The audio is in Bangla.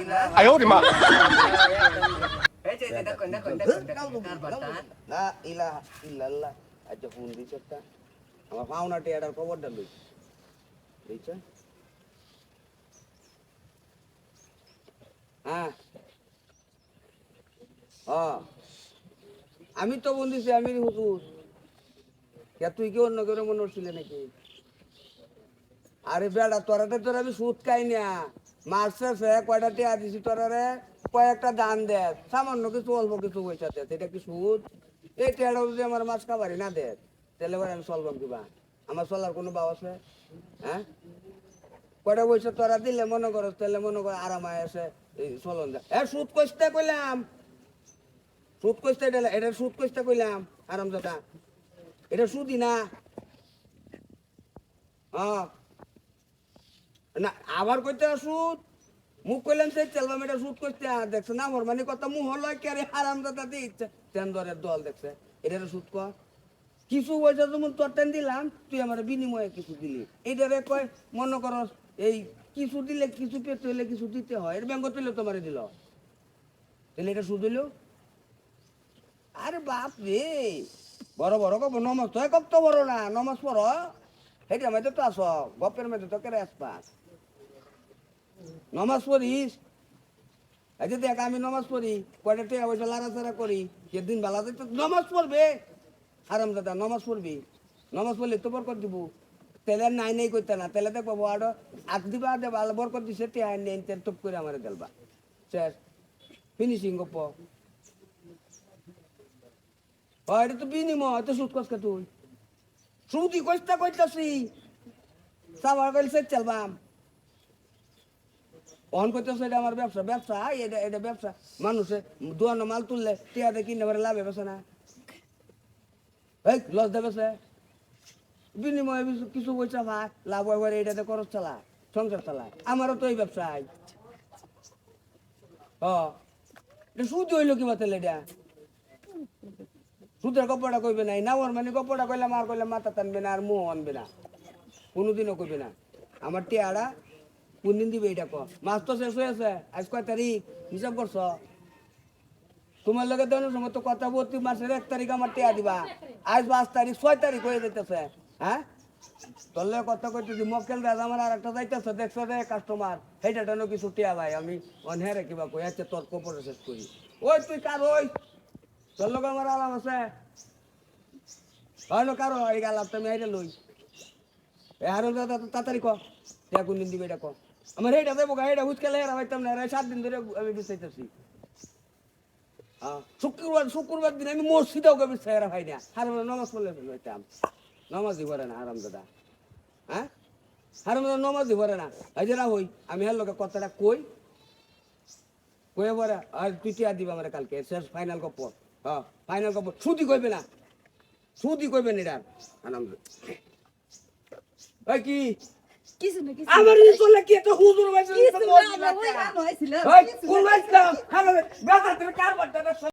哎呦我的妈！ এই যে এই যে দেখুন দেখুন দেখুন দেখুন কার বার্তা লা ইলাহা ইল্লাল্লাহ আচ্ছা ফোন দিছ একটা আমার পাওনা টেয়ার খবরটা লই দিছ হ্যাঁ ও আমি তো বন্দিছি আমি হুজুর কে তুই কি অন্য করে মনে হচ্ছিলে নাকি আরে বেড়া তোরাতে তোর আমি সুদ খাই না মাছ শেষে কয়টা টিয়া দিছি তোরারে? কয়েকটা দান দে, সামান্য কিছু, অল্প কিছু পয়সা দে এটা কি সুদ? এই টিয়াটা যদি আমার মাছ খাবারই না দে, তাহলে পরে আমি চলবাম কিবা আমার চলার কোনো বাব আছে? হ্যাঁ? কয়টা পয়সা তোরা দিলে মনে করো, তাহলে মনে করো আরাম আছে চলন দে। এ, সুদ কইতে কইলাম। সুদ কইতে এটা এটা সুদ কইতে কইলাম আরাম দাদা এটা সুদি না। হ্যাঁ। না, আবার কইতে সুদ মুখ কইলাম সেই চালবাম এটা সুদ করতে দেখছে না আমার মানে কথা মুহ লয় কে রে হারাম দাদা দিয়ে ইচ্ছে তেন্দরের দল দেখছে। এটা সুদ কর। কিছু পয়সা যেমন তোর টেন দিলাম, তুই আমার বিনিময়ে কিছু দিলি। এইটারে কয়, মনে কর, এই কিছু দিলে কিছু পেতে হলে কিছু দিতে হয়, এর ব্যাঙ্গ তুলে তোমার দিল। তাহলে এটা সুদ হইল? আরে বাপ রে বড় বড় কব, নমাজ তো কব তো বড় না, নমাজ পড়। সেইটা মধ্যে তো আস, গপের মধ্যে তো কেড়ে আসপাস নমাজ পড়িস যে দেখ, আমি নমাজ পড়ি, কয়টা টেয়া পয়সা লাড়াচাড়া করি যেদিন বেলা তো নমাজ পড়বে। আরাম দাদা নমাজ পড়বি। নমাজ পড়লে তো বরকত দিব। তেলে নাই নাই করতে না, তেলে দেখ বাবু আরও আগ দিবা দেবা আলো বরকত দিছে, টেয়া নেই, তেল টপ করে আমার দেলবা। শেষ। ফিনিশিং গপ এটা তো বিনিময় তো সুদ তুই? সুদি কইতা কইতাছি সাবার কইলছে চলবাম। অন করতেছে এটা আমার ব্যবসা ব্যবসা এটা এটা ব্যবসা। মানুষে দোয়ানো মাল তুললে টিয়াতে কিনে পরে লাভ হবে না। এই, লস দেবে সে বিনিময়ে কিছু- পয়সা ভাই লাভ হয় এটাতে খরচ চালায়, সংসার চালায়। আমারও তো এই ব্যবসায় ও এটা সুদ হইল কি মাতালে এটা সুদের গপ্পটা কইবে না না ওর মানে গপ্পটা কইলাম আর কইলাম মাথা টানবে না, আর মুখ আনবে না। কোনোদিনও কইবে না। আমার টিয়ারা কোন দিন দিবে এটা ক মাস তো শেষ হয়েছে আজ কয় তারিখ? হিসাব করছ? তোমার লগে দেওয়ার সময় তো কথা বলতি, মাসের এক তারিখ আমার টিয়া দিবা। আজ পাঁচ তারিখ, ছয় তারিখ হয়ে যেতেছে হ্যাঁ? তোর লগে কথা কইতেছি, মক্কেল দাস আমার আর একটা যাইতেছে, দেখছ রে কাস্টমার সেইটা টানো কিছু টিয়া ভাই, আমি অনহেরে কিবা কই আছে তোর কপরে শেষ করি। ওই তুই কার, ওই? তোর লগে আমার আলাম আছে? হয় কারও এই গালাপ তুমি আইরে লই। এ আর তাড়াতাড়ি ক। টিয়া কোন দিন দিবে এটা ক। আমার এইটা দেবো গা এইটা হুচকালে এরা ভাইতাম না সাত দিন ধরে আমি বিচাইতেছি শুক্রবার শুক্রবার দিন আমি মসজিদেও গেছি সেরা ভাই না। হারাম নমাজ পড়লে হইতাম। নমাজই পড়ে না হারাম দাদা। হ্যাঁ দাদা, নমাজই পড়ে না। এই যে হই আমি হ্যাঁ লোকে কথাটা কই? কয়ে পরে, আর তুই টিয়া দিবা আমার কালকে, শেষ ফাইনাল গপ্প হ্যাঁ ফাইনাল গপ্প সুদি কইবে না। সুদি কইবে না এটা। আনন্দ। ওই কি? আমার এই চলে কি হুজুর হয়েছিল, কোন কার